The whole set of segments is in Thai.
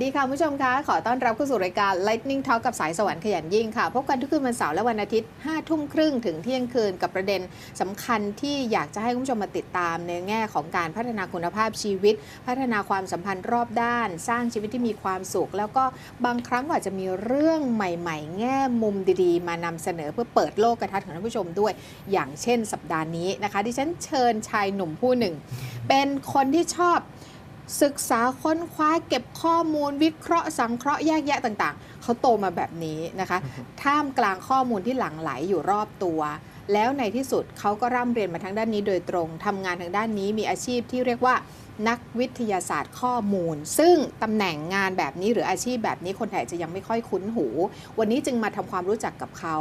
สดีค่ะผู้ชมคะขอต้อนรับเข้าสู่รายการ Lightning Talk กับสายสวรรค์ขยันยิ่งค่ะ พบกันทุกคืนวันเสาร์และวันอาทิตย์5ทุ่มครึ่งถึงเที่ยงคืนกับประเด็นสำคัญที่อยากจะให้คุณผู้ชมมาติดตามในแง่ของการพัฒนาคุณภาพชีวิต พัฒนาความสัมพันธ์รอบด้าน สร้างชีวิตที่มีความสุข แล้วก็บางครั้งก็อาจจะมีเรื่องใหม่ ๆ แง่มุมดีๆ มานำเสนอเพื่อเปิดโลกทัศน์ของท่านผู้ชมด้วย อย่างเช่น สัปดาห์นี้นะคะ ดิฉันเชิญชายหนุ่มผู้หนึ่ง เป็นคนที่ชอบ ศึกษาค้นคว้าเก็บข้อมูลวิเคราะห์สังเคราะห์แยกแยะต่าง ๆ เขาโตมาแบบนี้นะคะ ท่ามกลางข้อมูลที่หลั่งไหลอยู่รอบตัว แล้วในที่สุดเขาก็ร่ำเรียนมาทางด้านนี้โดยตรงทำงานทางด้านนี้มีอาชีพที่เรียกว่านักวิทยาศาสตร์ข้อมูล ซึ่งตำแหน่งงานแบบนี้หรืออาชีพแบบนี้คนไทยจจะยังไม่ค่อยคุ้นหู วันนี้จึงมาทำความรู้จักกับเขา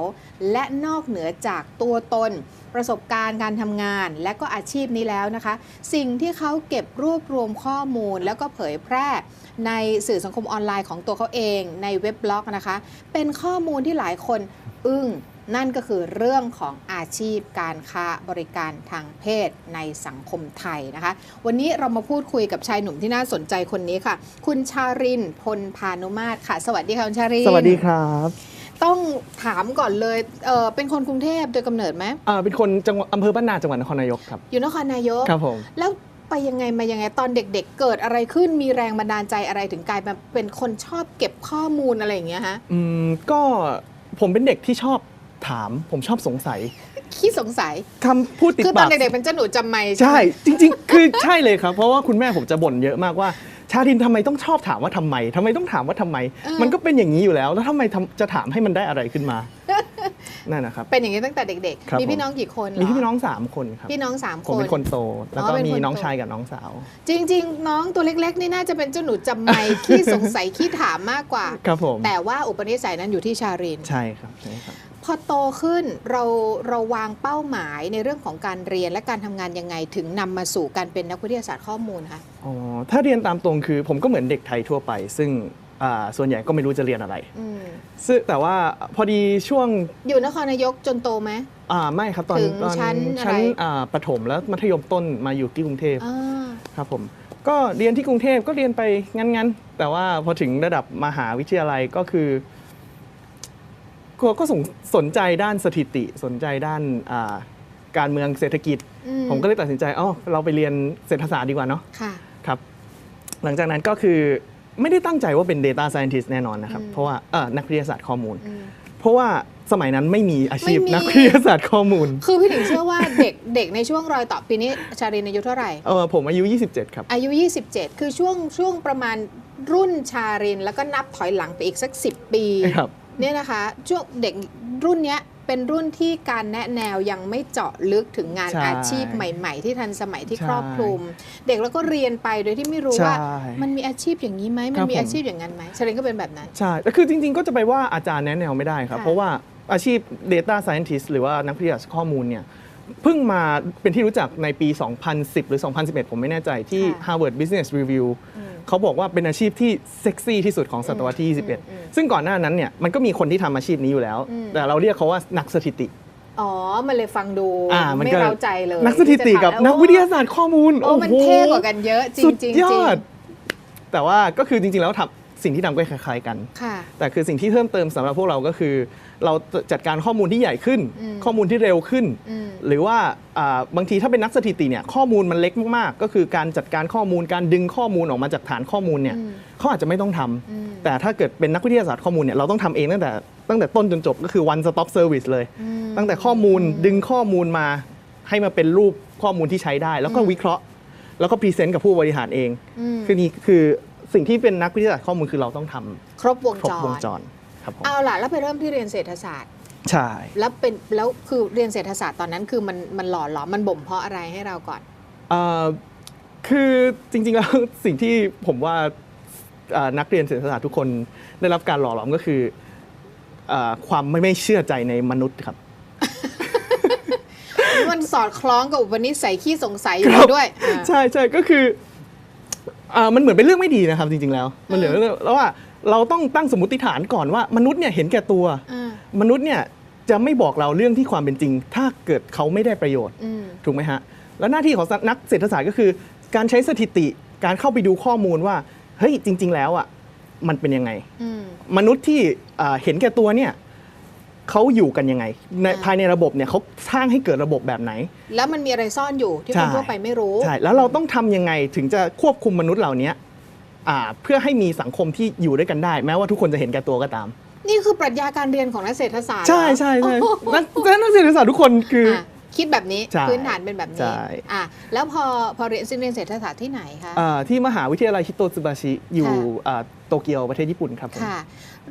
และนอกเหนือจากตัวตน ประสบการณ์การทำงาน และก็อาชีพนี้แล้วนะคะ สิ่งที่เขาเก็บรวบรวมข้อมูล แล้วก็เผยแพร่ในสื่อสังคมออนไลน์ของตัวเขาเองในเว็บบล็อกนะคะ เป็นข้อมูลที่หลายคนอึ้ง นั่นก็คือเรื่องของอาชีพการค้าบริการทางเพศในสังคมไทยนะคะ วันนี้เรามาพูดคุยกับชายหนุ่มที่น่าสนใจคนนี้ค่ะ คุณชารินพลพานุมาตรค่ะ สวัสดีค่ะคุณชารินสวัสดีครับ ต้องถามก่อนเลยเออเป็นคนกรุงเทพโดยกำเนิดไหมอ่าเป็นคนจังหวัดอำเภอบ้านนาจังหวัดนครนายกครับ อยู่นครนายกครับผม แล้วไปยังไงมายังไงตอนเด็กๆ เกิดอะไรขึ้นมีแรงบันดาลใจอะไรถึงกลายมาเป็นคนชอบเก็บข้อมูลอะไรอย่างเงี้ยฮะ อืมก็ผมเป็นเด็กที่ชอบ ถาม ผมชอบสงสัยขี้สงสัย คำพูดติดคือตอปานก เด็กๆเป็นเจ้าหนูจำไม่ใช่ไหมจริง ๆ คือใช่เลยครับ เพราะว่าคุณแม่ผมจะบ่นเยอะมากว่า ชาดินทำไมต้องชอบถามว่าทำไมทำไมต้องถามว่าทำไม มันก็เป็นอย่างนี้อยู่แล้ว แล้วทำไมทำจะถามให้มันได้อะไรขึ้นมา นั่นนะครับ เป็นอย่างนี้ตั้งแต่เด็กครับ ๆ มีพี่ผมน้องกี่คนเหรอมีพี่น้องสามคนครับพี่น้องสามผมคนเป็นคนโต แล้วก็อ๋อเป็นมีคนน้องโต ชายกับน้องสาว จริง ๆ น้องตัวเล็กๆ นี่น่าจะเป็นเจ้าหนูจำไม่ขี้สงสัยขี้ถามมากกว่า ครับผมแต่ว่าอุปนิสัยนั้นอยู่ที่ชาริน ใช่ครับใช่ครับ พอโตขึ้นเราเราวางเป้าหมายในเรื่องของการเรียนและการทำงานยังไงถึงนำมาสู่การเป็นนักวิทยาศาสตร์ข้อมูลคะอ๋อถ้าเรียนตามตรงคือผมก็เหมือนเด็กไทยทั่วไป ซึ่งอ่าส่วนใหญ่ก็ไม่รู้จะเรียนอะไรอืมซึ่งแต่ว่าพอดีช่วงอยู่นครนายกจนโตไหมอ่าไม่ครับตอนถึงตอนชั้นอะไรชั้นอ่าประถมแล้วมัธยมต้นมาอยู่ที่กรุงเทพอ่าครับผมก็เรียนที่กรุงเทพก็เรียนไปงั้นๆ แต่ว่าพอถึงระดับมหาวิทยาลัยก็คือ ก็ก็สนสนใจด้านสถิติสนใจด้านอ่าการเมืองเศรษฐกิจ อืผมก็เลยตัดสินใจอ๋อเราไปเรียนเศรษฐศาสตร์ดีกว่าเนาะค่ะ ครับหลังจากนั้นก็คือไม่ได้ตั้งใจว่าเป็น Data Scientist แน่นอนนะครับ อืม เพราะว่าเออนักวิทยาศาสตร์ข้อมูล อืม เพราะว่าสมัยนั้นไม่มีอาชีพไม่มี นักวิทยาศาสตร์ข้อมูลคือพี่ถึงเชื่อว่าเด็ก เด็กในช่วงรอยต่อปีนี้ชารินอายุเท่าไหร่ เออผมอายุ 27 ครับ อายุ 27 คือช่วงช่วงประมาณรุ่นชาริน แล้วก็นับถอยหลังไปอีกสัก 10 ปี ครับ เนี่ยนะคะช่วงเด็กรุ่นเนี้ยเป็นรุ่นที่การแนะแนวยังไม่เจาะลึกถึงงานใช่อาชีพใหม่ ๆ ที่ทันสมัยที่ใช่ครอบคลุม เด็กแล้วก็เรียนไปโดยที่ไม่รู้ใช่ว่ามันมีอาชีพอย่างนี้ไหมมัครันบมีผม อาชีพอย่างนั้นไหมชารินก็เป็นแบบนั้น ใช่แต่คือจริงๆ ก็จะไปว่าอาจารย์แนะแนวไม่ได้ครับ ค่ะเพราะว่าอาชีพ Data Scientist หรือว่านักวิทยาศาสตร์ข้อมูลเนี่ย เพิ่งมาเป็นที่รู้จักในปี 2010 หรือ 2011 ผมไม่แน่ใจที่ Harvard Business Review อืมเขาบอกว่าเป็นอาชีพที่เซ็กซี่ที่สุดของศตวรรษที่อืมอืม21 ซึ่งก่อนหน้านั้นเนี่ยมันก็มีคนที่ทำอาชีพนี้อยู่แล้วอืมแต่เราเรียกเขาว่านักสถิติ อ๋อ มันเลยฟังดูอ่ามันไม่ก็เร้าใจเลย นักสถิติกับที่จะถามนักวิทยาศาสตร์ข้อมูล โอ้มันเท่กว่ากันเยอะ จริงสุดจริงยอดแต่ว่าก็คือจริงๆแล้วทำ สิ่งที่ทำก็คล้ายๆกัน ค่ะ แต่คือสิ่งที่เพิ่มเติมสำหรับพวกเราก็คือ เราจัดการข้อมูลที่ใหญ่ขึ้น อืมข้อมูลที่เร็วขึ้น อืม หรือว่าอ่าบางทีถ้าเป็นนักสถิติเนี่ยข้อมูลมันเล็กมากๆ ก็คือการจัดการข้อมูลการดึงข้อมูลออกมาจากฐานข้อมูลเนี่ยอืมเขาอาจจะไม่ต้องทำอืมแต่ถ้าเกิดเป็นนักวิทยาศาสตร์ข้อมูลเนี่ยเราต้องทำเองตั้งแต่ตั้งแต่ต้นจนจบก็คือ one stop service เลยอืมตั้งแต่ข้อมูลดึงข้อมูลมาให้มาเป็นรูปข้อมูลที่ใช้ได้ แล้วก็อืมวิเคราะห์ แล้วก็พรีเซนต์กับผู้บริหารเองอืมคือนี่คือ สิ่งที่เป็นนักวิทยาศาสตร์ข้อมูลคือเราต้องทำครบวงครจบวงรจรครับผมเอาล่ะ แล้วไปเริ่มที่เรียนเศรษฐศาสตร์ ใช่ แล้วเป็นแล้วคือเรียนเศรษฐศาสตร์ตอนนั้นคือมันมันหล่อหลอมมันบ่มเพาะอะไรให้เราก่อน เอ่อคือจริงๆ แล้ว สิ่งที่ผมว่าอ่านักเรียนเศรษฐศาสตร์ทุกคนได้รับการหล่อหลอมก็คืออ่าความไม่ไม่เชื่อใจในมนุษย์ครับ มันสอดคล้องกับอุปนิสัยขี้สงสัยอคยู่รับ ด้วยอ่า ใช่ใช่ก็คืออ่า มันเหมือนเป็นเรื่องไม่ดีนะครับจริงๆแล้ว มันเหมือนเรื่องแล้วว่าเราต้องตั้งสมมติฐานก่อนว่ามนุษย์เนี่ยเห็นแก่ตัวอ่ามนุษย์เนี่ยจะไม่บอกเราเรื่องที่ความเป็นจริง ถ้าเกิดเขาไม่ได้ประโยชน์อืมถูกไหมฮะแล้วหน้าที่ของนักเศรษฐศาสตร์ก็คือ การใช้สถิติการเข้าไปดูข้อมูลว่าเฮ้ยจริง ๆ แล้วอะมันเป็นยังไงอืมมนุษย์ที่อ่าเห็นแก่ตัวเนี่ย เขาอยู่กันยังไงในอ่าภายในระบบเนี่ยเขาสร้างให้เกิดระบบแบบไหน แล้วมันมีอะไรซ่อนอยู่ที่ใช่คนทั่วไปไม่รู้ใช่แล้วเราต้องทำยังไงถึงจะควบคุมมนุษย์เหล่านี้อ่าเพื่อให้มีสังคมที่อยู่ด้วยกันได้ แม้ว่าทุกคนจะเห็นแก่ตัวก็ตาม นี่คือปรัชญาการเรียนของนักเศรษฐศาสตร์ใช่เหรอใช่ใช่โอ้โหนักนักเศรษฐศาสตร์ทุกคนคืออะคิดแบบนี้ใช่พื้นฐานเป็นแบบใช่นี้อะแล้วพอพอเรียนเรียนเศรษฐศาสตร์ที่ไหนคะอ่าที่มหาวิทยาลัยฮิโตซึบาชิอยู่ค่ะอ่าโตเกียวประเทศญี่ปุ่นครับผมค่ะ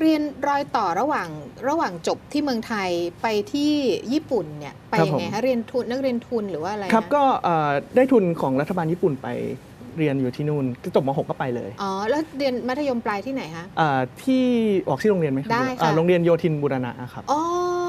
เรียนรอยต่อระหว่างระหว่างจบที่เมืองไทยไปที่ญี่ปุ่นเนี่ยไปยังไงคะเรียนทุนนักเรียนทุนหรือว่าอะไรนะครับก็อ่าได้ทุนของรัฐบาลญี่ปุ่นไปเรียนอยู่ที่นู่นก็จบม .6 ก็ไปเลย อ๋อ แล้วเรียนมัธยมปลายที่ไหนคะอ่าที่ออกชื่อโรงเรียนไหมครัได้ค่ะอ่าโรงเรียนโยธินบูรณะครับ อ๋อ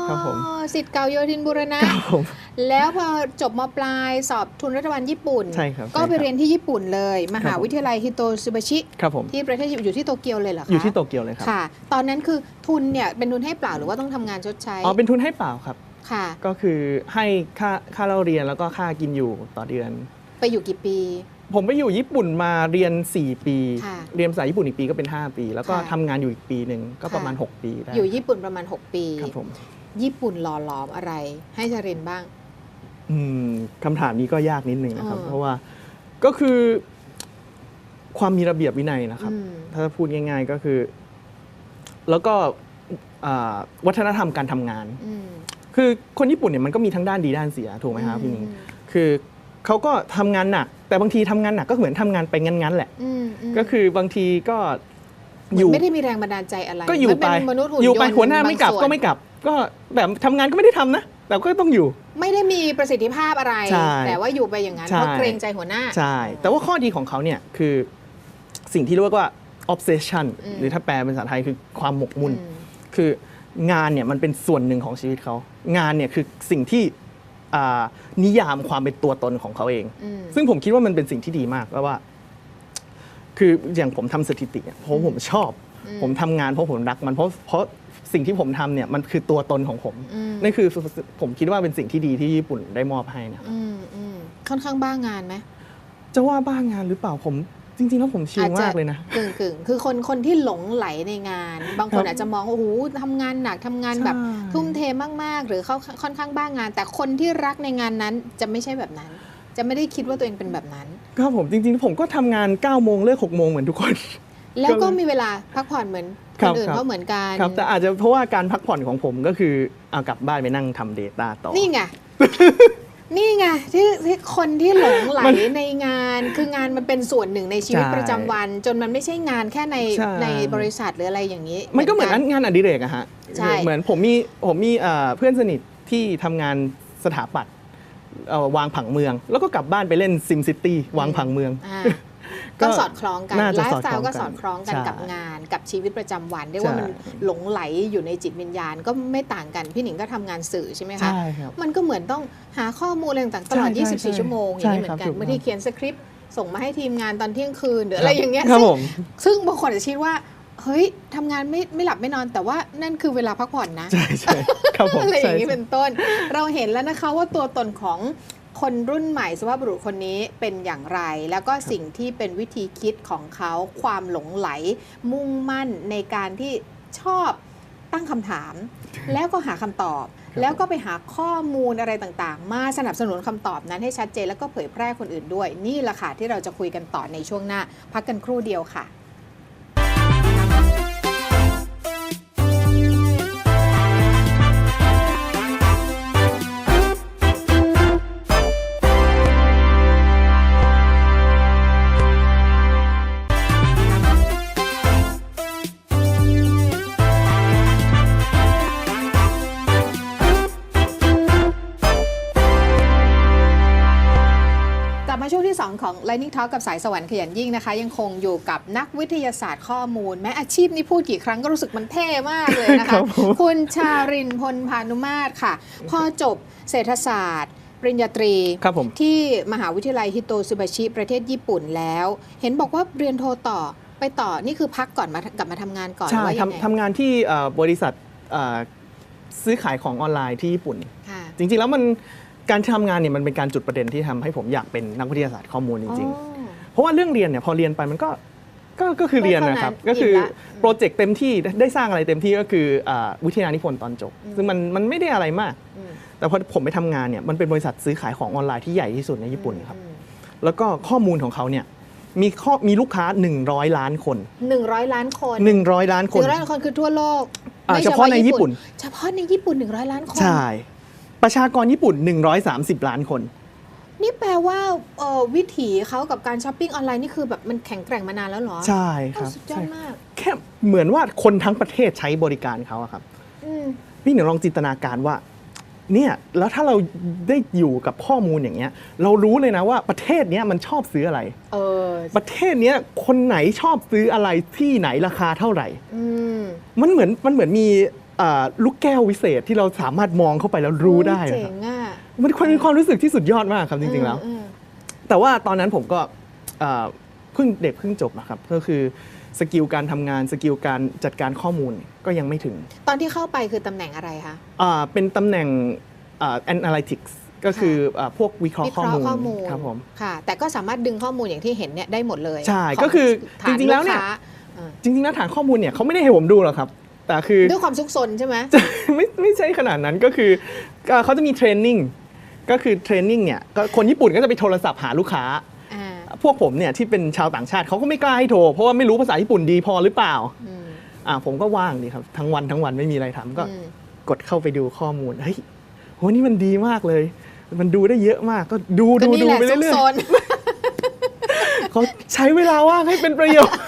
ครับผมสิทธิ์เก่าโยธินบุรณะครับผม แล้วพอจบมปลายสอบทุนรัฐบาลญี่ปุ่น ใช่ครับก็ใช่ไปครับเรียนที่ญี่ปุ่นเลย มหาครับผมวิทยาลัยฮิโตซึบาชิ ครับผม ที่ประเทศญี่ปุ่นอยู่ที่โตเกียวเลยเหรอคะอยู่ที่โตเกียวเลยครับค่ะ ตอนนั้นคือทุนเนี่ยเป็นทุนให้เปล่าหรือว่าต้องทำงานชดใช้อ๋อเป็นทุนให้เปล่าครับ ค่ะ ก็คือให้ค่าค่าเล่าเรียนแล้วก็ค่ากินอยู่ต่อเดือน ไปอยู่กี่ปี ผมไปอยู่ญี่ปุ่นมาเรียน 4 ปี ค่ะเรียนภาษาญี่ปุ่นอีกปีก็เป็น 5 ปี แล้วก็ค่ะทำงานอยู่อีกปีหนึ่งก็ประมาณ ค่ะ 6 ปีได้อยู่ญี่ปุ่นประมาณ 6 ปี ครับผม ญี่ปุ่นหล่อหลอมอะไร ให้ชรินบ้าง อืมคำถามนี้ก็ยากนิดนึงนะครับอ่าเพราะว่าก็คือความมีระเบียบวินัยนะครับอืมถ้าพูดง่าย ๆก็คือ แล้วก็อ่าวัฒนธรรมการทำงานอืมคือคนญี่ปุ่นเนี่ยมันก็มีทั้งด้านดีด้านเสียถูกไหมครับพี่นิงอืมคือเขาก็ทำงานหนัก แต่บางทีทำงานหนักก็เหมือนทำงานไปงั้นๆแหละอืมมก็คือบางทีก็เหมือยู่อนไม่ได้มีแรงบันดาลใจอะไรก็อยู่เหมืนไปเป็นมนุษย์หุ่นอยู่ไปยนต์หัวหน้าไม่กลับางส่วนก็ไม่กลับ ก็แบบทำงานก็ไม่ได้ทำนะแต่ก็ต้องอยู่ ไม่ได้มีประสิทธิภาพอะไร ใช่แต่ว่าอยู่ไปอย่างนั้นใช่ เพราะเกรงใจหัวหน้า ใช่ แต่ว่าข้อดีของเขาเนี่ยคือสิ่งที่เรียกว่า obsession อืม หรือถ้าแปลเป็นภาษาไทยคือความหมกมุ่น อืม คืองานเนี่ยมันเป็นส่วนหนึ่งของชีวิตเขา งานเนี่ยคือสิ่งที่อ่านิยามความเป็นตัวตนของเขาเอง อืม ซึ่งผมคิดว่ามันเป็นสิ่งที่ดีมากแล้วว่า คืออย่างผมทำสถิติอะเพราะผมชอบอืม ผมทำงานเพราะผมรักมันเพราะเพราะสิ่งที่ผมทำเนี่ยมันคือตัวตนของผมอืมนั่นคือผมคิดว่าเป็นสิ่งที่ดีที่ญี่ปุ่นได้มอบให้นะอืมอืมค่อนข้างบ้างานไหมจะว่าบ้างงานหรือเปล่าผมจริงๆแล้วผมชิลมากเลยนะกึ่งกึ่งคือคนคนที่หลงไหลในงาน บางคนครับอาจจะมองว่าโอ้โหทำงานหนักทำงานแบบใช่ทุ่มเทมากๆ หรือเขาค่อนข้างบ้างงาน แต่คนที่รักในงานนั้นจะไม่ใช่แบบนั้น จะไม่ได้คิดว่าตัวเองเป็นแบบนั้นครับผมจริงๆ ผมก็ทำงาน9ก้าโมงเลิกหกโมงเหมือนทุกคน แล้วก็ก็เลยมีเวลาพักผ่อนเหมือนคครันบอื่นครับเขาเหมือนกันครับแต่อาจจะเพราะว่าการพักผ่อนของผมก็คือเอากลับบ้านไปนั่งทำ Data ต่อ นี่ไงนี่ไงที่ที่คนที่หลงไหลมันในงานคืองานมันเป็นส่วนหนึ่งในชีวิตใช่ประจำวัน จนมันไม่ใช่งานแค่ในใช่ในบริษัทหรืออะไรอย่างนี้ มันก็เหมือนงานอดิเรกอะฮะใช่เหมือนผมมีผมมีเอ่อเพื่อนสนิทที่ทำงานสถาปัตย์เอ่อวางผังเมือง แล้วก็กลับบ้านไปเล่นซิมซิตี้วางผังเมืองอ่า ก็ก็สอดคล้องกันน่าจะไลสฟ์อดสไตคล้องล์ก็กันสอดคล้องกันใช่กับงานกับชีวิตประจำวันเรียกว่าใช่มันหลงไหลอยู่ในจิตวิญญาณก็ไม่ต่างกัน พี่หนิงก็ทำงานสื่อใช่ไหมคะใช่ครับมันก็เหมือนต้องหาข้อมูลอะไรต่างๆตลอดใช่ใช่24 ชั่วโมงอใช่ย่างนี้เหมือนครักับนถูกบางทีต้องเขียนสคริปต์ส่งมาให้ทีมงานตอนเที่ยงคืนหรืออะไรอย่างเงี้ยครับซึ่งผมซึ่งบางคนอาจจะคิดว่าเฮ้ยทำงานไม่ไม่หลับไม่นอนแต่ว่านั่นคือเวลาพักผ่อนนะ ใช่ใช่ครับผมอะไรอย่างนี้ใช่เป็นต้น เราเห็นแล้วนะคะว่าตัวตนของ คนรุ่นใหม่สภาพบุรุษคนนี้เป็นอย่างไร แล้วก็สิ่งที่เป็นวิธีคิดของเขาความหลงไหล มุ่งมั่นในการที่ชอบตั้งคำถาม แล้วก็หาคำตอบ แล้วก็ไปหาข้อมูลอะไรต่างๆ มาสนับสนุนคำตอบนั้นให้ชัดเจน แล้วก็เผยแพร่คนอื่นด้วย นี่แหละค่ะที่เราจะคุยกันต่อในช่วงหน้า พักกันครู่เดียวค่ะ มาช่วงที่ 2 ของ Lightning Talk กับสายสวรรค์ขยันยิ่งนะคะ ยังคงอยู่กับนักวิทยาศาสตร์ข้อมูล แม้อาชีพนี้พูดกี่ครั้งก็รู้สึกมันเท่มากเลยนะครัคะบผมคุณชารินพลพานุมาตรค่ะ พอจบเศรษฐศาสตร์ปริญญาตรีครับผมที่มหาวิทยาลัยฮิโตซึบาชิ ประเทศญี่ปุ่นแล้ว เห็นบอกว่าเรียนโทต่อไปต่อนี่คือพักก่อนมากลับมาทำงานก่อนหรืใช่อว่ายังไงทำทำงานที่เอ่อบริษัทเอ่อซื้อขายของออนไลน์ที่ญี่ปุ่นค่ะจริงๆแล้วมัน การทำงานเนี่ยมันเป็นการจุดประเด็นที่ทำให้ผมอยากเป็นนักวิทยาศาสตร์ข้อมูลจริงอ๋อๆเพราะว่าเรื่องเรียนเนี่ยพอเรียนไปมันก็ก็ก็คือเรียนนะครับ ก็ก็เท่านั้นคืออิ่มละโปรเจกต์เต็มที่ได้สร้างอะไรเต็มที่ก็คืออาวิทยานิพนธ์ตอนจบอืมซึ่งมันมันไม่ได้อะไรมากอืมแต่พอผมไปทำงานเนี่ยมันเป็นบริษัทซื้อขายของออนไลน์ที่ใหญ่ที่สุดในญี่ปุ่นครับอืมแล้วก็ข้อมูลของเขาเนี่ยมีข้อมีลูกค้า 100 ล้านคนหนึ่งร้อยล้านคน 100 ล้านหคนนึ่งร้อยล้านคนคือทั่วโลกอ่าไม่เฉพาะในญี่ปุ่น เฉพาะในญี่ปุ่นหนึ่งร้อยล้านคน ใช่ ประชากรญี่ปุ่น 130 ล้านคน นี่แปลว่าเอ่อวิถีเขากับการช้อปปิ้งออนไลน์นี่คือแบบมันแข็งแกร่งมานานแล้วเหรอใช่คโอ้รับสุดยอใช่ดมาก แค่เหมือนว่าคนทั้งประเทศใช้บริการเขาอะครับ อืม พี่หนึ่งลองจินตนาการว่าเนี่ยแล้วถ้าเราได้อยู่กับข้อมูลอย่างเงี้ย เรารู้เลยนะว่าประเทศเนี้ยมันชอบซื้ออะไร เออ ประเทศเนี้ยคนไหนชอบซื้ออะไรที่ไหนราคาเท่าไหร่ อืม มันเหมือนมันเหมือนมีอ่า ลูกแก้ววิเศษที่เราสามารถมองเข้าไปแล้วรู้ได้โอ้ยนะเจ๋ครับงอะมันเป็นความรู้สึกที่สุดยอดมากครับจริงๆแล้วอืมแต่ว่าตอนนั้นผมก็อ่าเพิ่งเด็กเพิ่งจบนะครับก็คือสกิลการทำงานสกิลการจัดการข้อมูลก็ยังไม่ถึง ตอนที่เข้าไปคือตำแหน่งอะไรคะอ่าเป็นตำแหน่งอ่า analytics ก็คืออ่าพวกวิเคราะวิห์เคข้อราะมูห์ลข้อมูลครับผมค่ะ แต่ก็สามารถดึงข้อมูลอย่างที่เห็นเนี่ยได้หมดเลย ใช่ขก็คือฐานจริงๆแล้วเนี่ยกค้าอ่าจริงๆแล้วฐานข้อมูลเนี่ยเขาไม่ได้ให้ผมดูหรอกครับ แต่คือด้วยความซุกซนใช่ไหมจะไม่ไม่ใช่ขนาดนั้นก็คือเอ่อเขาจะมีเทรนนิ่งก็คือเทรนนิ่งเนี่ยก็คนญี่ปุ่นก็จะไปโทรศัพท์หาลูกค้าอ่าพวกผมเนี่ยที่เป็นชาวต่างชาติเขาก็ไม่กล้าให้โทร เพราะว่าไม่รู้ภาษาญี่ปุ่นดีพอหรือเปล่าอืมอ่าผมก็ว่างดีครับ ทั้งวันทั้งวันไม่มีอะไรทำก็อืมกดเข้าไปดูข้อมูลเฮ้ยโหนี่มันดีมากเลย มันดูได้เยอะมากก็ดูก็ดูนี่ดูแหละไปซุกเรื่อซยนๆเขาใช้เวลาว่างให้เป็นประโยชน์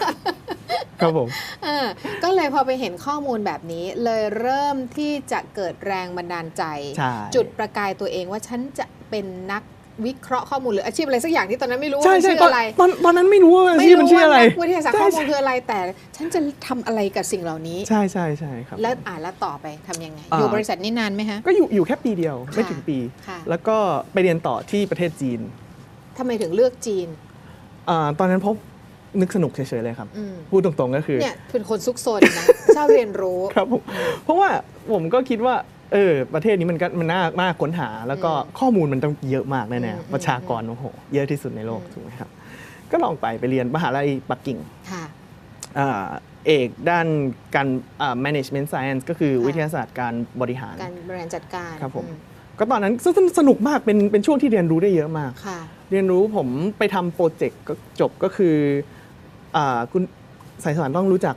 ครับผมเออก็เลยพอไปเห็นข้อมูลแบบนี้ เลยเริ่มที่จะเกิดแรงบันดาลใจใช่จุดประกายตัวเองว่าฉันจะเป็นนักวิเคราะห์ข้อมูลหรืออาชีพอะไรสักอย่างที่ตอนนั้นไม่รู้ว่าใช่มันใช่ชื่อตอนอะไรตอนตอนนั้นไม่รู้ว่าอาไม่ชีพรู้มันชื่อว่าอะไรนักวิทยาศาสตร์ข้อมูลใช่คืออะไรแต่ฉันจะทำอะไรกับสิ่งเหล่านี้ ใช่ใช่ใช่ครับแล้วอ่านแล้วต่อไปทำยังไงอ่าอยู่บริษัทนี้นานไหมฮะก็อยู่อยู่แค่ปีเดียวไม่ค่ะถึงปีค่ะแล้วก็ไปเรียนต่อที่ประเทศจีนทำไมถึงเลือกจีนอาตอนนั้นเพบ นึกสนุกเฉยๆเลยครับ อืม พูดตรงๆก็คือ เนี่ยเป็นคนซุกซนนะ ชอบเรียนรู้ ครับผมเพราะว่าผมก็คิดว่า เออ ประเทศนี้มันก็มันน่าน่าค้นหา แล้วก็อืมข้อมูลมันต้องเยอะมากอืแน่มๆประชากรโอ้โหเยอะที่สุดในโลกอืม ถูกไหมครับ ก็ลองไปไปเรียนมหาลัยปักกิ่งค่ะ อ่าเอกด้านการอ่า management science ก็คือค่ะ วิทยาศาสตร์การบริหาร การบริหารจัดการครับผม อืก็ตอนนั้นสนสนุกมากเป็นเป็นช่วงที่เรียนรู้ได้เยอะมาก ค่ะ เรียนรู้ผมไปทำโปรเจกต์ก็จบก็คืออ่า คุณสายสวรรค์ต้องรู้จัก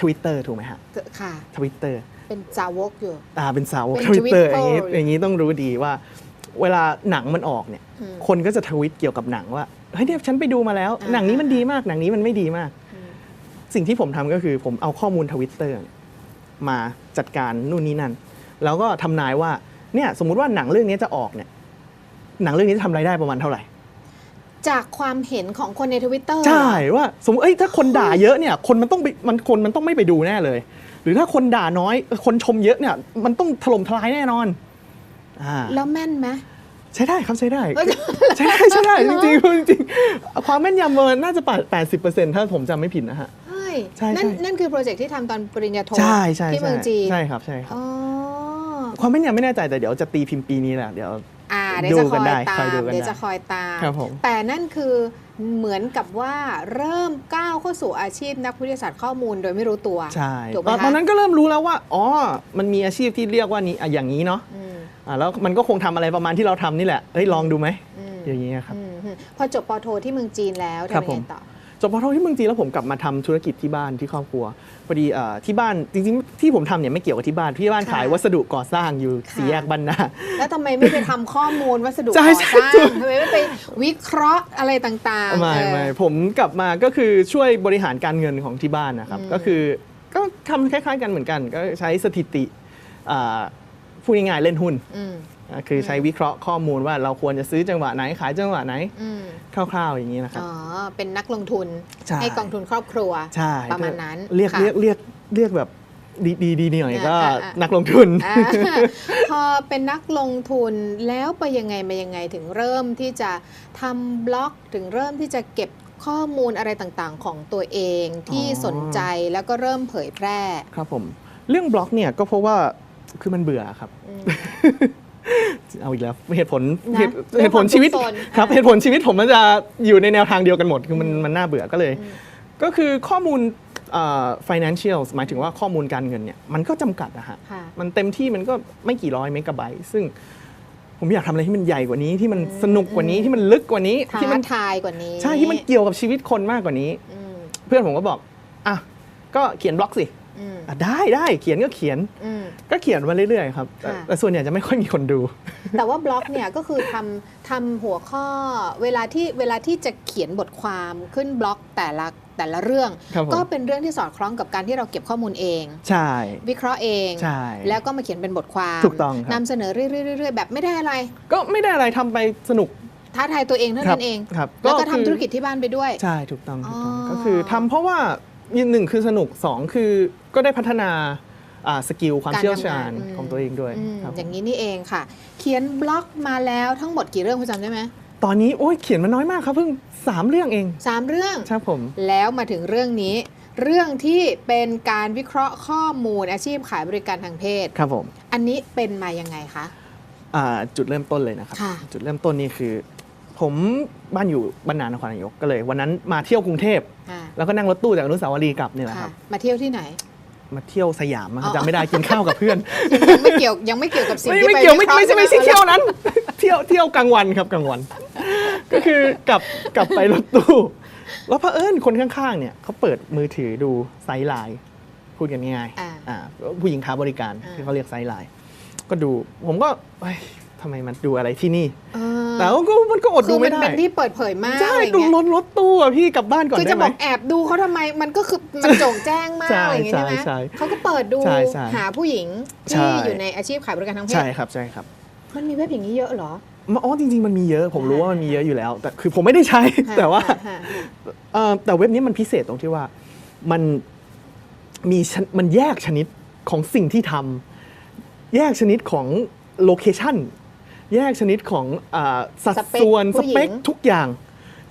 ทวิตเตอร์ถูกไหมฮะค่ะทวิตเตอร์เป็นสาวกอยู่อ่าเป็นสาวกเป็นทวิตเตอร์ Twitter อย่างนี้อย่างนี้ต้องรู้ดีว่า เวลาหนังมันออกเนี่ยอืมคนก็จะทวิตเกี่ยวกับหนังว่าเฮ้ยเนี่ยฉันไปดูมาแล้วอ่าหนังนี้มันดีมากหนังนี้มันไม่ดีมากอืมสิ่งที่ผมทำก็คือผมเอาข้อมูลทวิตเตอร์มาจัดการนู่นนี่นั่น แล้วก็ทำนายว่าเนี่ยสมมุติว่าหนังเรื่องนี้จะออกเนี่ยหนังเรื่องนี้จะทำรายได้ประมาณเท่าไหร่ จากความเห็นของคนในทวิตเตอร์ใช่ว่าสมมติเอ้ยถ้าคนด่าเยอะเนี่ยคนมันต้องไปมันคนมันต้องไม่ไปดูแน่เลย หรือถ้าคนด่าน้อยคนชมเยอะเนี่ยมันต้องถล่มทลายแน่นอนอ่าแล้วแม่นไหมใช้ได้ครับใช้ได้เอ้ยใช้ได้ใช้ได้เหรจอริงๆจริงๆความแม่นยำมันน่าจะแปดสิบเปอร์เซ็นต์ถ้าผมจำไม่ผิดนะฮะเฮ้ยใช่นั่นใช่นั่นคือโปรเจกต์ที่ทำตอนปริญญาโทใช่ใช่ที่เมืใช่องจีนใช่ครับใช่ครับอ๋อความแม่นยำไม่แน่ใจแต่เดี๋ยวจะตีพิมพ์ปีนี้แหละเดี๋ยว อ่าเดี๋ยวจะคดูกัอนยได้ตาคอยมดูกันเดี๋ยวได้จะคอยตามครับผมแต่นั่นคือเหมือนกับว่าเริ่มก้าวเข้าสู่อาชีพนักวิทยาศาสตร์ข้อมูลโดยไม่รู้ตัว ใช่ถูกไหมตอนคะตอนนั้นก็เริ่มรู้แล้วว่า อ๋อ มันมีอาชีพที่เรียกว่านี้อะอย่างนี้เนาะอืมอะแล้วมันก็คงทำอะไรประมาณที่เราทำนี่แหละ เฮ้ยลองดูไหมอืมอย่างนี้ยครับอืมอืมพอจบปอโทที่เมืองจีนแล้วครับทำยังผไงมต่อ จบพอโทที่เมืองจีนแล้วผมกลับมาทำธุรกิจที่บ้านที่ครอบครัวพอดีเอ่อที่บ้านจริงๆ ที่ผมทำเนี่ยไม่เกี่ยวกับที่บ้านที่บ้านค่ะขายวัสดุก่อสร้างอยู่ค่ะสี่แยกบ้านนาแล้วทำไมไม่ไปทำข้อมูลวัสดุใช่ก่อใช่สร้างถูกทำไมไม่ไปวิเคราะห์อะไรต่างๆไม่เออไม่ผมกลับมาก็คือช่วยบริหารการเงินของที่บ้านนะครับอืมก็คือก็ทำคล้ายๆกันเหมือนกัน ก็ใช้สถิติอ่าพูดง่ายๆเล่นหุ้นอืมอะ คือใช้วิเคราะห์ข้อมูลว่าเราควรจะซื้อจังหวะไหนขายจังหวะไหนอืมคร่าวๆอย่างนี้นะครับอ๋อเป็นนักลงทุนใช่กองทุนครอบครัวใช่ประมาณนั้นเรียกค่ะเรียกเรียกเรียกแบบดีดีดีหน่อยก็อ่าอ่านักลงทุนอ่าพอเป็นนักลงทุนแล้วไปยังไงมายังไงถึงเริ่มที่จะทำบล็อกถึงเริ่มที่จะเก็บข้อมูลอะไรต่างๆ ของตัวเองที่อ๋อสนใจแล้วก็เริ่มเผยแพร่ ครับผม เรื่องบล็อกเนี่ยก็เพราะว่าคือมันเบื่อครับอืม เอาอีกแล้วเหตุผลนะเหตุเรื่องเหตุผลชีวิตความซุกซนครับอ่าเหตุผลชีวิตผมมันจะอยู่ในแนวทางเดียวกันหมด คือมันมันน่าเบื่อก็เลยอืมก็คือข้อมูลเอ่อ financial หมายถึงว่าข้อมูลการเงินเนี่ยมันก็จำกัดนะฮะค่ะ มันเต็มที่มันก็ไม่กี่ร้อยเมกะไบต์ซึ่งผมอยากทำอะไรที่มันใหญ่กว่านี้ที่มันสนุกกว่านี้ที่มันลึกกว่านี้ท้าที่มันทายกว่านี้ใช่ที่มันเกี่ยวกับชีวิตคนมากกว่านี้ อืม เพื่อนผมก็บอก อะ ก็เขียนบล็อกสิอืมอะ ได้ได้เขียนก็เขียนอืมก็เขียนมาเรื่อยๆครับแต่ค่ะแต่ส่วนใหญ่จะไม่ค่อยมีคนดู แต่ว่าบล็อกเนี่ยก็คือทำทำหัวข้อเวลาที่เวลาที่จะเขียนบทความขึ้นบล็อกแต่ละแต่ละเรื่องครับผมก็เป็นเรื่องที่สอดคล้องกับการที่เราเก็บข้อมูลเอง ใช่ วิเคราะห์เองใช่แล้วก็มาเขียนเป็นบทความถูกต้องครับนำเสนอเรื่อยๆๆๆแบบไม่ได้อะไร ก็ไม่ได้อะไรทำไปสนุกท้าทายตัวเองเท่าครันั้นเองครับแล้วก็คือทำธุรกิจที่บ้านไปด้วยใช่ถูกต้องถูกต้องอ๋อก็คือทำเพราะว่า หนึ่งคือสนุกสองคือก็ได้พัฒนาอ่าสกิลความการเชี่ยวชาญทำงานของตัวเองด้วยอืมครับอย่างนี้นี่เองค่ะ เขียนบล็อกมาแล้วทั้งหมดกี่เรื่องคุณจำได้ไหมตอนนี้โอ้ยเขียนมาน้อยมากครับเพิ่งสามเรื่องเองสามเรื่องครับผมแล้วมาถึงเรื่องนี้ เรื่องที่เป็นการวิเคราะห์ข้อมูลอาชีพขายบริการทางเพศครับผมอันนี้เป็นมายังไงคะอ่าจุดเริ่มต้นเลยนะครับค่ะจุดเริ่มต้นนี่คือ ผมบ้านอยู่บ้านนานครนายกก็เลย วันนั้นมาเที่ยวกรุงเทพ อ่าแล้วก็นั่งรถตู้จากอนุสาวรีย์กลับนี่แหละคค่ะรับ มาเที่ยวที่ไหน มาเที่ยวสยามอะอ๋อ จำไม่ได้กินข้าวกับเพื่อน ยังไม่เกี่ยวยังไม่เกี่ยวกับสิ่งไม่ที่ไม่ไปเกี่ยวไม่คราะห์ไม่ใช่ไม่ใช่หเที่ยวนั้น เที่ยวเที่ยวกลางวันครับกลางวัน ก็คือกลับกลับไปรถตู้ แล้วเผอิญคนข้างๆเนี่ยเขาเปิดมือถือดูไซส์ไลน์พูดกันง่ายอ่าๆอ่าผู้หญิงค้าบริการอ่า ที่เขาเรียกไซส์ไลน์ก็ดูผมก็เฮ้ย ทำไมมันดูอะไรที่นี่เออแต่ว่าก็มันก็อดคืดูอมัไม่นได้เป็นที่เปิดเผยมากใช่อะไรดูเงี้ยรถรถตู้อะพี่กลับบ้านก่อนคือได้จะไหมบอกแอบดูเขาทำไมมันก็คือมันโจ่งแจ้งมากใช่อะไรอย่างเงี้ยใช่ไหมใช่ใช่เขาก็เปิดดูใช่ใช่หาผู้หญิงใช่ที่อยู่ในอาชีพขายบริการทางเพศใช่ครับใช่ครับ มันมีเว็บอย่างนี้เยอะเหรออ๋อจริง ๆ มันมีเยอะผมรู้ว่ามันมีเยอะอยู่แล้ว แต่คือผมไม่ได้ใช้แต่ว่าฮะเอ่อแต่เว็บนี้มันพิเศษตรงที่ว่ามันมีชนมันแยกชนิดของสิ่งที่ทำแยกชนิดของโลเคชัน แยกชนิดของอาสัดสเปคส่วนผู้สหญิง เปคทุกอย่าง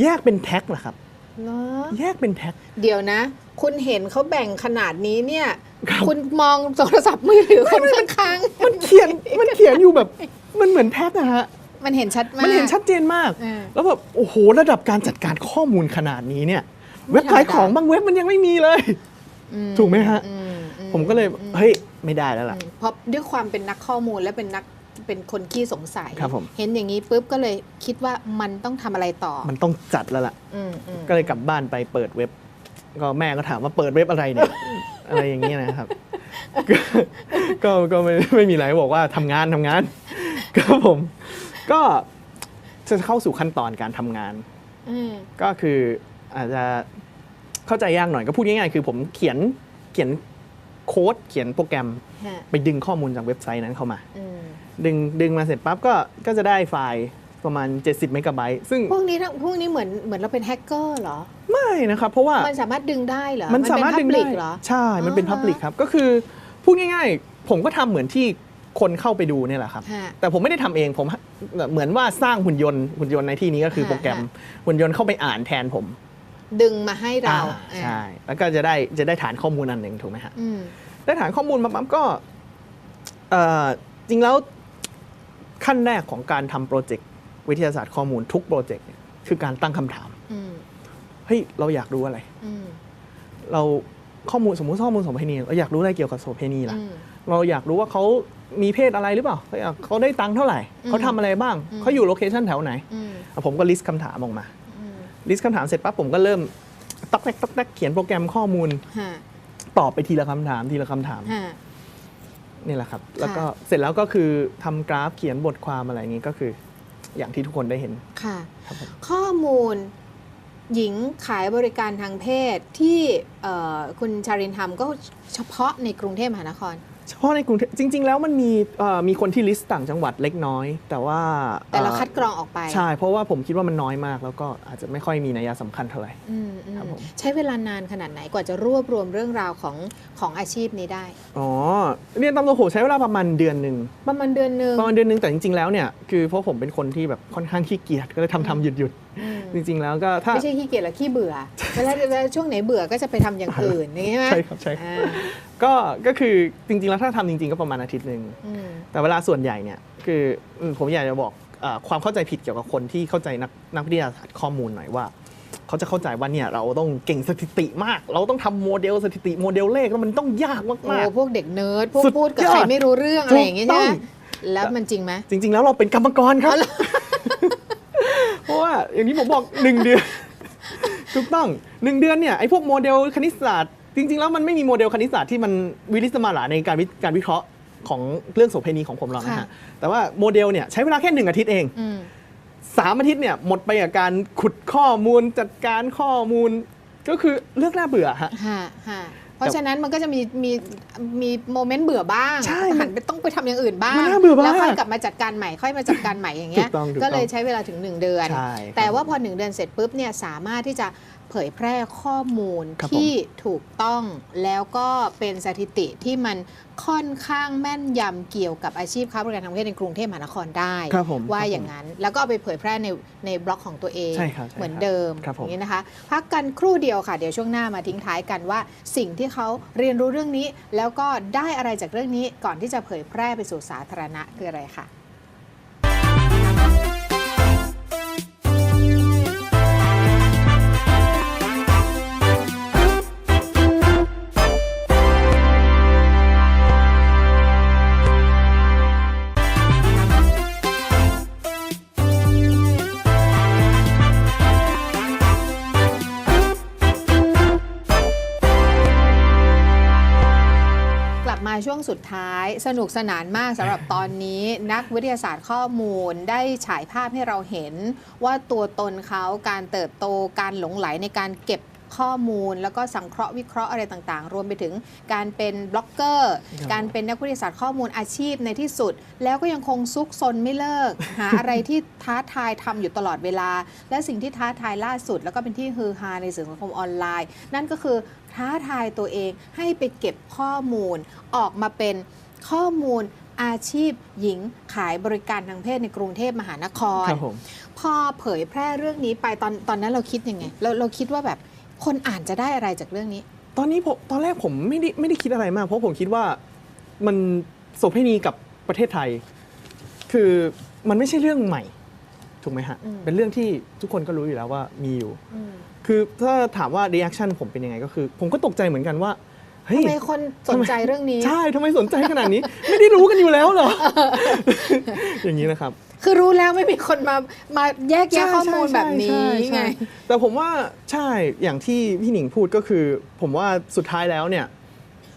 แยกเป็นแท็กนะครับ เหรอ แยกเป็นแท็ก เดี๋ยวนะ คุณเห็นเขาแบ่งขนาดนี้เนี่ย ครับ คุณมองโทรศัพท์มือถือคนข้างมันเขียนมันเขียนอยู่แบบมันเหมือนแท็กนะฮะๆมันเห็นชัดมาก มันเห็นชัดเจนมาก เออแล้วแบบโอ้โหระดับการจัดการข้อมูลขนาดนี้เนี่ย ไม่เว็บขายธรรมดาของบางเว็บมันยังไม่มีเลย อืถูกไหมฮะ อือืผมก็เลยอืมเฮ้ยไม่ได้แล้วล่ะ อืมเพราะด้วยความเป็นนักข้อมูลและเป็นนัก เป็นคนขี้สงสัย ครับผม เห็นอย่างนี้ปุ๊บก็เลยคิดว่ามันต้องทำอะไรต่อมันต้องจัดแล้วล่ะ อืมอืมก็เลยกลับบ้านไปเปิดเว็บ ก็แม่ก็ถามว่าเปิดเว็บอะไรเนี่ย อะไรอย่างเงี้ยนะครับ ก็ก็ก็ไม่ไม่มีอะไรบอกว่าทำงานทำงานครับผม ก็จะเข้าสู่ขั้นตอนการทำงาน อืมก็คืออาจจะเข้าใจยากหน่อยก็พูดง่ายๆ คือผมเขียนเขียนโค้ดเขียนโปรแกรมฮะไปดึงข้อมูลจากเว็บไซต์นั้นเข้ามา อืม ดึงดึงมาเสร็จปั๊บก็ก็จะได้ไฟล์ประมาณ 70 เมกะไบต์ซึ่งพวกนี้ทั้งพวกนี้เหมือนเหมือนเราเป็นแฮกเกอร์เหรอ ไม่นะครับ เพราะว่ามันสามารถดึงได้เหรอ มันสามารถดึงเป็นได้ public เหรอ ใช่ มันเป็นอ๋อพับลิกครับ ก็คือ พูดง่ายๆ ผมก็ทำเหมือนที่คนเข้าไปดูเนี่ยแหละครับฮะแต่ผมไม่ได้ทำเองผมเหมือนว่าสร้างหุ่นยนต์หุ่นยนต์ในที่นี้ก็คือฮะโปรแกรมฮะหุ่นยนต์เข้าไปอ่านแทนผม ดึงมาให้เราอ่าใช่แล้วก็จะได้จะได้ฐานข้อมูลอันหนึ่งถูกไหมฮะอืมได้ฐานข้อมูลมาปั๊บก็เอ่อจริงแล้ว ขั้นแรกของการทำโปรเจกต์วิทยาศาสตร์ข้อมูลทุกโปรเจกต์เนี่ยคือการตั้งคำถามอืมเฮ้ยเราอยากรู้อะไรอืมเราข้อมูลสมมุติข้อมูลโสเภณีเราอยากรู้อะไรเกี่ยวกับโสเภณีล่ะอืมเราอยากรู้ว่าเขามีเพศอะไรหรือเปล่าเขาอยากเขาได้ตังค์เท่าไหร่อืมเขาทำอะไรบ้างอืมเขาอยู่โลเคชันแถวไหนอืมอะผมก็ลิสต์คำถามออกมาอืมลิสต์คำถามเสร็จปั๊บผมก็เริ่มตักแตกตักแตกเขียนโปรแกรมข้อมูลฮะตอบไปทีละคำถามทีละคำถามฮะ นี่แหละครับ แล้วก็เสร็จแล้วก็คือทำกราฟเขียนบทความอะไรอย่างนี้ก็คือ อย่างที่ทุกคนได้เห็นค่ะครับผมข้อมูลหญิงขายบริการทางเพศที่เอ่อคุณชารินทำก็เฉพาะในกรุงเทพมหานครเฉพาะในกรุงเทพจริง ๆ แล้วมันมีเอ่อมีคนที่ลิสต์ต่างจังหวัดเล็กน้อย แต่ว่าแต่เราอ่อคัดกรองออกไปใช่ เพราะว่าผมคิดว่ามันน้อยมาก แล้วก็อาจจะไม่ค่อยมีนัยสำคัญเท่าไหร่ อืมอืมครับผม ใช้เวลานานขนาดไหนกว่าจะรวบรวมเรื่องราวของของอาชีพนี้ได้ อ๋อเรียนตามตัวโหใช้เวลาประมาณเดือนหนึ่ง ประมาณเดือนหนึ่ง ประมาณเดือนหนึ่งแต่จริงๆ แล้วเนี่ยคือเพราะผมเป็นคนที่แบบค่อนข้างขี้เกียจก็เลยทำทำหยุดหยุดอืมจริงๆแล้วก็ถ้าไม่ใช่ขี้เกียจหรอกขี้เบื่อเวลาเวลาช่วงไหนเบื่อก็จะไปทำอย่างอื่นอย่างนี้ใช่ไหมใช่ครับใช่อ่าก็ก็คือจริงๆแล้วถ้าทำจริง ๆก็ประมาณอาทิตย์หนึ่งอืมแต่เวลาส่วนใหญ่เนี่ยคืออืมผมอยากจะบอกเออความเข้าใจผิดเกี่ยวกับคนที่เข้าใจนักนักวิทยาศาสตร์ข้อมูลหน่อยว่าเขาจะเข้าใจว่าเนี่ยเราต้องเก่งสถิติมาก เราต้องทำโมเดลสถิติโมเดลเลขแล้วมันต้องยากโอ้มากพวกเด็กเนิร์ดพวกสุดพูดกับยอดใครไม่รู้เรื่องอะไรอย่างงี้ถูใช่กไหต้มองแล้วมันจริงไหมๆจริง ๆ แล้วเราเป็นกรรมกรครับเพราะ ว่าอย่างที่ผมบอกหนึ่งเดือนถูกต้องหนึ่งเดือนเนี่ยไอ้พวกโมเดลคณิตศาสตร์จริง ๆ แล้วมันไม่มีโมเดลคณิตศาสตร์ที่มันวิลิสมาลาในการวิการวิเคราะห์ของเรื่องโสเภณีของผมหรอกนะค่ะฮะแต่ว่าโมเดลเนี่ยใช้เวลาแค่หนึ่งอาทิตย์เองอืมสามอาทิตย์เนี่ยหมดไปกับการขุดข้อมูลจัดการข้อมูล ก็คือเลือกน่าเบื่อฮะฮะฮะ เพราะฉะนั้นมันก็จะมีมีมีโมเมนต์เบื่อบ้างใช่หันไปต้องไปทำอย่างอื่นบ้างมันน่าเบื่อมากแล้วค่อยกลับมาจัดการใหม่ค่อยมาจัดการใหม่อย่างเงี้ยถูกต้องถูกต้องก็เลยใช้เวลาถึง 1 เดือนใช่ครับแต่ว่าพอ 1 เดือนเสร็จปุ๊บเนี่ยสามารถที่จะ เผยแพร่ข้อมูลครับผมที่ถูกต้องแล้วก็เป็นสถิติที่มันค่อนข้างแม่นยำเกี่ยวกับอาชีพค้าบริการทางเพศในกรุงเทพมหานครได้ครับผมว่าครับผมอย่างนั้นแล้วก็เอาไปเผยแพร่ในในบล็อกของตัวเองใช่ครับใช่เหมือนครับเดิมครับผมอย่างนี้นะคะ พักกันครู่เดียวค่ะ เดี๋ยวช่วงหน้ามาทิ้งท้ายกันว่า สิ่งที่เขาเรียนรู้เรื่องนี้ แล้วก็ได้อะไรจากเรื่องนี้ก่อนที่จะเผยแพร่ไปสู่สาธารณะคืออะไรค่ะ สุดท้ายสนุกสนานมากสำหรับตอนนี้นักวิทยาศาสตร์ข้อมูลได้ฉายภาพให้เราเห็น ว่าตัวตนเขาการเติบโตการหลงไหลในการเก็บ ข้อมูล แล้วก็สังเคราะห์วิเคราะห์อะไรต่างๆ รวมไปถึงการเป็นบล็อกเกอร์ครับการเป็นนักวิทยาศาสตร์ข้อมูลอาชีพในที่สุด แล้วก็ยังคงซุกซนไม่เลิก หาอะไรที่ท้าทายทำอยู่ตลอดเวลา และสิ่งที่ท้าทายล่าสุด แล้วก็เป็นที่ฮือฮาในสื่อสังคมออนไลน์ นั่นก็คือท้าทายตัวเองให้ไปเก็บข้อมูล ออกมาเป็นข้อมูลอาชีพหญิงขายบริการทางเพศในกรุงเทพมหานครครับผมพอเผยแพร่เรื่องนี้ไปตอนตอนนั้นเราคิดยังไงเราเราคิดว่าแบบ คนอ่านจะได้อะไรจากเรื่องนี้ ตอนนี้ผมตอนแรกผมไม่ได้ไม่ได้คิดอะไรมาก เพราะผมคิดว่ามันโสเภณีกับประเทศไทย คือมันไม่ใช่เรื่องใหม่ ถูกไหมฮะ อืม เป็นเรื่องที่ทุกคนก็รู้อยู่แล้วว่ามีอยู่คือถ้าถามว่า reaction ผมเป็นยังไงก็คือ ผมก็ตกใจเหมือนกันว่าเฮ้ย ทำไมคนสนใจเรื่องนี้ ใช่ทำไมสนใจขนาดนี้ ไม่ได้รู้กันอยู่แล้วเหรอ อย่างนี้นะครับ คือรู้แล้วไม่มีคนมามาแยกแยะใช่ข้อมูลใช่แบบนี้ใช่ใช่ไงแต่ผมว่าใช่อย่างที่พี่หนิงพูดก็คือ ผมว่าสุดท้ายแล้วเนี่ย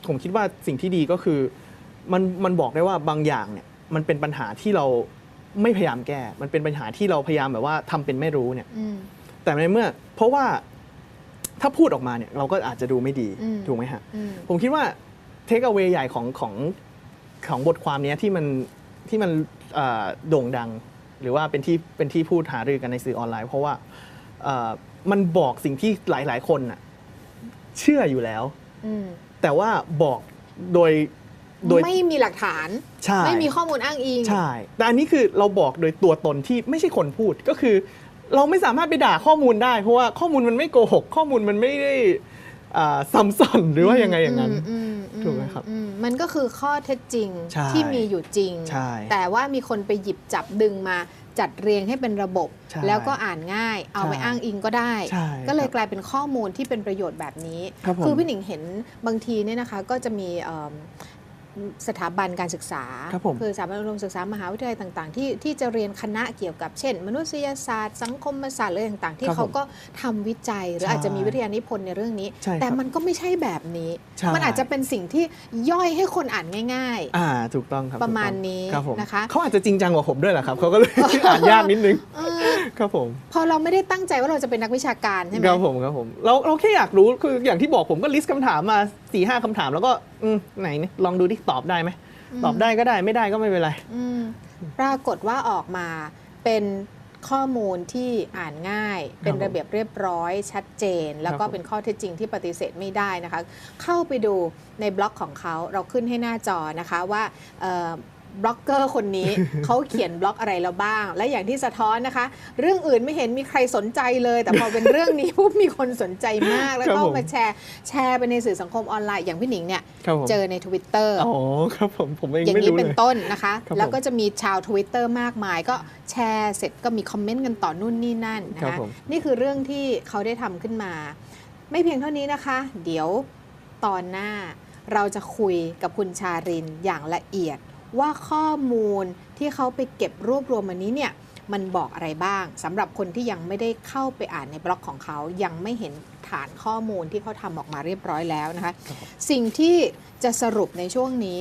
ผมคิดว่าสิ่งที่ดีก็คือ มันมันบอกได้ว่าบางอย่างเนี่ย มันเป็นปัญหาที่เราไม่พยายามแก้ มันเป็นปัญหาที่เราพยายามแบบว่าทำเป็นไม่รู้เนี่ยอืมแต่ในเมื่อ เพราะว่าถ้าพูดออกมาเนี่ย เราก็อาจจะดูไม่ดีอืมถูกไหมฮะอืมผมคิดว่าเทคเอา a y ใหญ่ของของของบทความเนี้ยที่มัน ที่มันเอ่อโด่งดัง หรือว่าเป็นที่เป็นที่พูดหารือกันในสื่อออนไลน์ เพราะว่าเอ่อมันบอกสิ่งที่หลาย ๆ คนน่ะเชื่ออยู่แล้วอืมแต่ว่าบอกโดยโดยไม่มีหลักฐานใช่ไม่มีข้อมูลอ้างอิง ใช่ แต่อันนี้คือเราบอกโดยตัวตนที่ไม่ใช่คนพูดก็คือ เราไม่สามารถไปด่าข้อมูลได้ เพราะว่าข้อมูลมันไม่โกหก ข้อมูลมันไม่ได้อ่าซ้ำซ้อนหรือว่ายังไงอย่างนั้นอืมอื ถูกไหมครับอืมมันก็คือข้อเท็จจริงใช่ที่มีอยู่จริงใช่แต่ว่ามีคนไปหยิบจับดึงมาจัดเรียงให้เป็นระบบใช่แล้วก็อ่านง่าย เอาไปใช่อ้างอิงก็ได้ใช่ก็เลยครับกลายเป็นข้อมูลที่เป็นประโยชน์แบบนี้ครับผมอพี่หนิงเห็นบางทีเนี่ยนะคะก็จะมีเอิ่ม สถาบันการศึกษาครับผมอสถาบันอุดมศึกษามหาวิทยาลัยต่าง ๆ ที่ที่จะเรียนคณะเกี่ยวกับเช่น มนุษยศาสตร์ สังคมศาสตร์อะไรต่างๆ ที่ครับผมเขาก็ทำวิจัย หรือใช่อาจจะมีวิทยานิพนธ์ในเรื่องนี้ใช่ครับแต่มันก็ไม่ใช่แบบนี้ใช่มันอาจจะเป็นสิ่งที่ย่อยให้คนอ่านง่ายอ่าถูกต้องครับประมาณถูกต้องนี้ครับผมนะคะเขาอาจจะจริงจังกว่าผมด้วยแหละครับเขาก็เลยอ่านยากนิดนึงๆเออครับผม พอเราไม่ได้ตั้งใจว่าเราจะเป็นนักวิชาการใช่ไหมครับผมครับผมเราเราแค่อยากรู้คืออย่างที่บอกผมก็ลิสต์คำถามมา 4ี่ห้าคำถามแล้วก็อืมไหนนี่ลองดูดิตอบได้ไหมตอบได้ก็ได้ไม่ได้ก็ไม่เป็นไรอืมปรากฏว่าออกมาเป็นข้อมูลที่อ่านง่าย เป็นผมระเบียบเรียบร้อยชัดเจน แล้วก็ครับผมเป็นข้อเท็จจริงที่ปฏิเสธไม่ได้นะคะ เข้าไปดูในบล็อกของเขาเราขึ้นให้หน้าจอนะคะว่าเอ่อ บล็อกเกอร์คนนี้ เขาเขียนบล็อกอะไรแล้วบ้าง และอย่างที่สะท้อนนะคะ เรื่องอื่นไม่เห็นมีใครสนใจเลย แต่พอเป็นเรื่องนี้ปุ๊บมีคนสนใจมาก แล้วครับก็ผมมาแชร์แชร์ไปในสื่อสังคมออนไลน์อย่างพี่หนิงเนี่ยครับผมเจอใน Twitter อ๋อครับผมผมเองอย่างไม่นี้รู้เป็นเลยต้นนะคะครับผมแล้วก็จะมีชาว Twitter มากมาย ก็แชร์เสร็จก็มีคอมเมนต์กันต่อนู่นนี่นั่นนะครัคะบผมนี่คือเรื่องที่เขาได้ทำขึ้นมา ไม่เพียงเท่านี้นะคะ เดี๋ยวตอนหน้าเราจะคุยกับคุณชารินอย่างละเอียด ว่าข้อมูลที่เขาไปเก็บรวบรวมมานี้เนี่ยมันบอกอะไรบ้างสำหรับคนที่ยังไม่ได้เข้าไปอ่านในบล็อกของเขายังไม่เห็นฐานข้อมูลที่เขาทำออกมาเรียบร้อยแล้วนะคะ สิ่งที่จะสรุปในช่วงนี้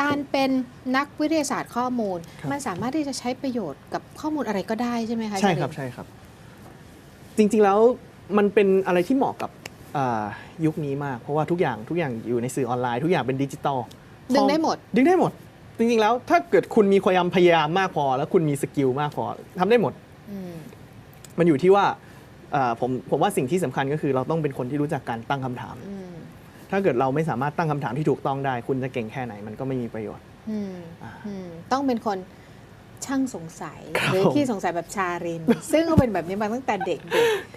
การเป็นนักวิทยาศาสตร์ข้อมูลครับมันสามารถที่จะใช้ประโยชน์กับข้อมูลอะไรก็ได้ใช่ไหมคะใช่ครับชาลินใช่ครับ จริงๆแล้วมันเป็นอะไรที่เหมาะกับอ่ายุคนี้มาก เพราะว่าทุกอย่างทุกอย่างอยู่ในสื่อออนไลน์ ทุกอย่างเป็นดิจิตอลดึงได้หมด ดึงได้หมด จริงๆแล้วถ้าเกิดคุณมีความพยายามมากพอ แล้วคุณมีสกิลมากพอทำได้หมด อืม มันอยู่ที่ว่าอ่าผมผมว่าสิ่งที่สำคัญก็คือเราต้องเป็นคนที่รู้จักการตั้งคำถาม อืม ถ้าเกิดเราไม่สามารถตั้งคำถามที่ถูกต้องได้ คุณจะเก่งแค่ไหนมันก็ไม่มีประโยชน์ อืม อ่า อืม ต้องเป็นคน ช่างสงสัยครับหรือผมขี้สงสัยแบบชาริน ซึ่งเขาเป็นแบบนี้มาตั้งแต่เด็ก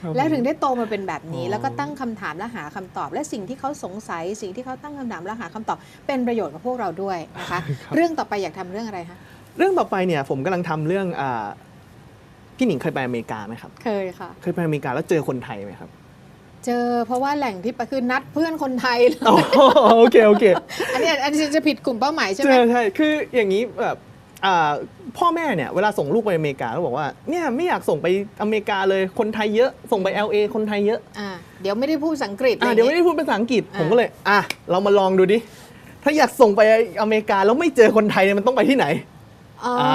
ครับๆแล้วถึงได้โตมาเป็นแบบนี้อ๋อแล้วก็ตั้งคำถามและหาคำตอบ และสิ่งที่เขาสงสัย สิ่งที่เขาตั้งคำถามและหาคำตอบ เป็นประโยชน์กับพวกเราด้วยนะคะเรื่องต่อไปอยากทำเรื่องอะไรคะเรื่องต่อไปเนี่ยผมกำลังทำเรื่องอาพี่หนิงเคยไปอเมริกาไหมครับ เคยค่ะ เคยไปอเมริกาแล้วเจอคนไทยไหมครับเจอเพราะว่าแหล่งที่ไปคือนัดเพื่อนคนไทยเลยอ๋อโอเคโอเค อันนี้อันนี้จะผิดกลุ่มเป้าหมายใช่เจไหมอใช่คืออย่างนี้แบบอ่า พ่อแม่เนี่ยเวลาส่งลูกไปอเมริกาแล้วบอกว่าเนี่ยไม่อยากส่งไปอเมริกาเลยคนไทยเยอะส่งไป LA คนไทยเยอะอ่าเดี๋ยวไม่ได้พูดภาษาอังกฤษอะอะไรเดี๋ยวไม่อย่างได้งี้พูดภาษาอังกฤษอ่าผมก็เลยอะเรามาลองดูดิถ้าอยากส่งไปอเมริกาแล้วไม่เจอคนไทยเนี่ยมันต้องไปที่ไหนอ๋ออ่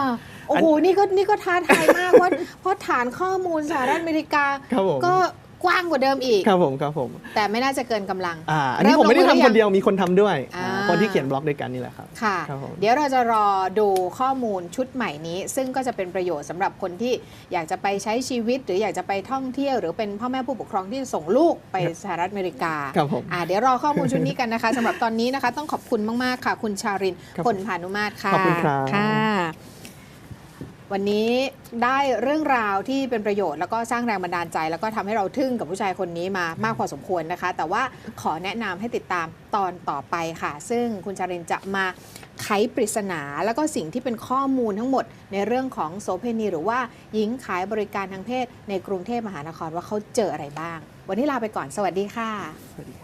าโอ้โห นี่ก็นี่ก็ท้าทายมากเพราะเพราะฐานข้อมูลสหรัฐอเมริกาครับผมก็ กว้างกว่าเดิมอีก ครับผมครับผม แต่ไม่น่าจะเกินกำลังอ่าอันนี้ผมไม่ได้เริ่ทำลงคอนหรือยังเดียวมีคนทำด้วยอ่าคนที่เขียนบล็อกด้วยกันนี่แหละครับค่ะครับผมเดี๋ยวเราจะรอดูข้อมูลชุดใหม่นี้ ซึ่งก็จะเป็นประโยชน์สำหรับคนที่อยากจะไปใช้ชีวิต หรืออยากจะไปท่องเที่ยว หรือเป็นพ่อแม่ผู้ปกครองที่ส่งลูกไปสหรัฐอเมริกาครับผมอ่าเดี๋ยวรอข้อมูลชุดนี้กันนะคะสำหรับตอนนี้นะคะ ต้องขอบคุณมากๆค่ะ คุณชารินครับพลพานุมาตรค่ะขอบคุณครับค่ะ วันนี้ได้เรื่องราวที่เป็นประโยชน์แล้วก็สร้างแรงบันดาลใจ แล้วก็ทำให้เราทึ่งกับผู้ชายคนนี้มามากพอสมควรนะคะ แต่ว่าขอแนะนำให้ติดตามตอนต่อไปค่ะ ซึ่งคุณชารินจะมาไขปริศนา แล้วก็สิ่งที่เป็นข้อมูลทั้งหมดในเรื่องของโสเพณี หรือว่าหญิงขายบริการทางเพศในกรุงเทพมหานครว่าเขาเจออะไรบ้าง วันนี้ลาไปก่อนสวัสดีค่ะสวัสดีครับ